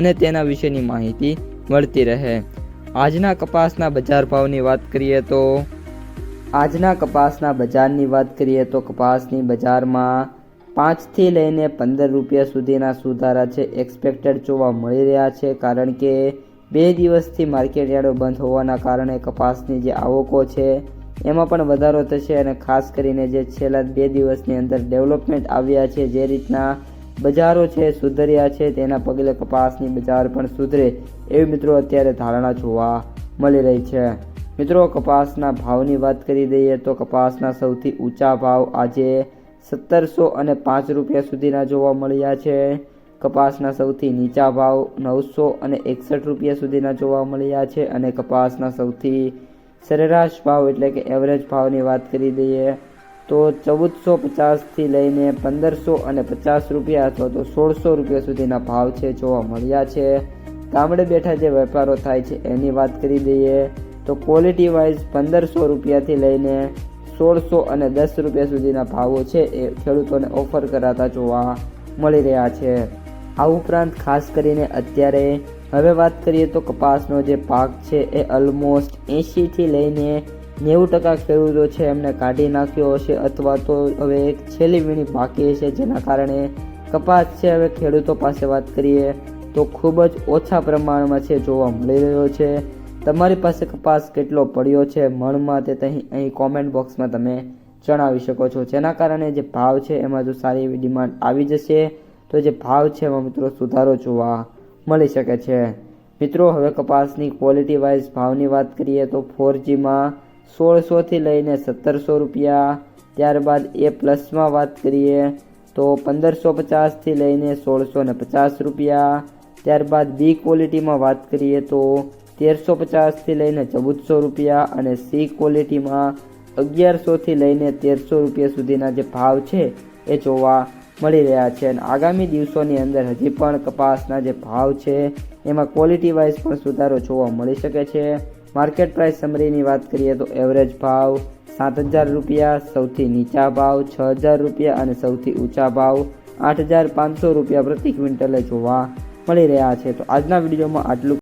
અને તેના વિશેની માહિતી મળતી રહે. આજના કપાસના બજાર ભાવની વાત કરીએ તો, આજના કપાસના બજારની વાત કરીએ તો કપાસની બજારમાં પાંચથી લઈને પંદર રૂપિયા સુધીના સુધારા છે એક્સપેક્ટેડ જોવા મળી રહ્યા છે, કારણ કે બે દિવસથી માર્કેટ યાર્ડો બંધ હોવાના કારણે કપાસની જે આવકો છે, એમાં પણ વધારો થશે અને ખાસ કરીને જે છેલ્લા બે દિવસની અંદર ડેવલપમેન્ટ આવ્યા છે, જે રીતના બજારો છે, સુધર્યા છે, તેના પગલે કપાસની બજાર પણ સુધરે એવી મિત્રો અત્યારે ધારણા જોવા મળી રહી છે. મિત્રો, કપાસના ભાવની વાત કરી દઈએ તો કપાસના સૌથી ઊંચા ભાવ આજે સત્તરસો અને પાંચ રૂપિયા સુધીના જોવા મળ્યા છે. કપાસના સૌથી નીચા ભાવ નવસો અને એકસઠ રૂપિયા સુધીના જોવા મળ્યા છે અને કપાસના સૌથી સરેરાશ ભાવ એટલે કે એવરેજ ભાવની વાત કરી દઈએ તો ચૌદસો પચાસથી લઈને પંદરસો અને પચાસ રૂપિયા અથવા તો સોળસો રૂપિયા સુધીના ભાવ છે જોવા મળ્યા છે. ગામડે બેઠા જે વેપારો થાય છે એની વાત કરી દઈએ તો ક્વોલિટી વાઇઝ પંદરસો રૂપિયાથી લઈને સોળસો અને દસ રૂપિયા સુધીના ભાવો છે એ ખેડૂતોને ઓફર કરાતા જોવા મળી રહ્યા છે. આ ઉપરાંત ખાસ કરીને અત્યારે હવે વાત કરીએ તો કપાસનો જે પાક છે એ ઓલમોસ્ટ એંશીથી લઈને નેવું ટકા ખેડૂતો છે, એમને કાઢી નાખ્યો હશે અથવા તો હવે એક છેલ્લી વીણી બાકી છે જેના કારણે કપાસ છે. હવે ખેડૂતો પાસે વાત કરીએ તો ખૂબ જ ઓછા પ્રમાણમાં છે જોવા મળી રહ્યો છે. તમારી પાસે કપાસ કેટલો પડ્યો છે, મણમાં તે અહીં કોમેન્ટ બોક્સમાં તમે જણાવી શકો છો. જેના કારણે જે ભાવ છે, એમાં જો સારી એવી ડિમાન્ડ આવી જશે, તો જે ભાવ છે, એમાં મિત્રો સુધારો જોવા મળી શકે છે. મિત્રો, હવે કપાસની ક્વોલિટી વાઇઝ ભાવની વાત કરીએ તો ફોર જીમાં સોળસોથી લઈને સત્તરસો રૂપિયા. ત્યારબાદ એ પ્લસમાં વાત કરીએ તો પંદરસો પચાસથી લઈને સોળસો ને પચાસ રૂપિયા. ત્યારબાદ બી ક્વોલિટીમાં વાત કરીએ તો તેરસો પચાસથી લઈને ચૌદસો રૂપિયા અને સી ક્વોલિટીમાં અગિયારસોથી લઈને તેરસો રૂપિયા સુધીના જે ભાવ છે એ જોવા મળી રહ્યા છે. અને આગામી દિવસોની અંદર હજી પણ કપાસના જે ભાવ છે, એમાં ક્વોલિટી વાઇઝ પણ સુધારો જોવા મળી શકે છે. માર્કેટ પ્રાઇસ સમરીની વાત કરીએ તો એવરેજ ભાવ સાત હજાર રૂપિયા, સૌથી નીચા ભાવ છ હજાર રૂપિયા અને સૌથી ઊંચા ભાવ આઠ હજાર પાંચસો રૂપિયા પ્રતિ ક્વિન્ટલે જોવા મળી રહ્યા છે. તો આજના વિડીયોમાં આટલું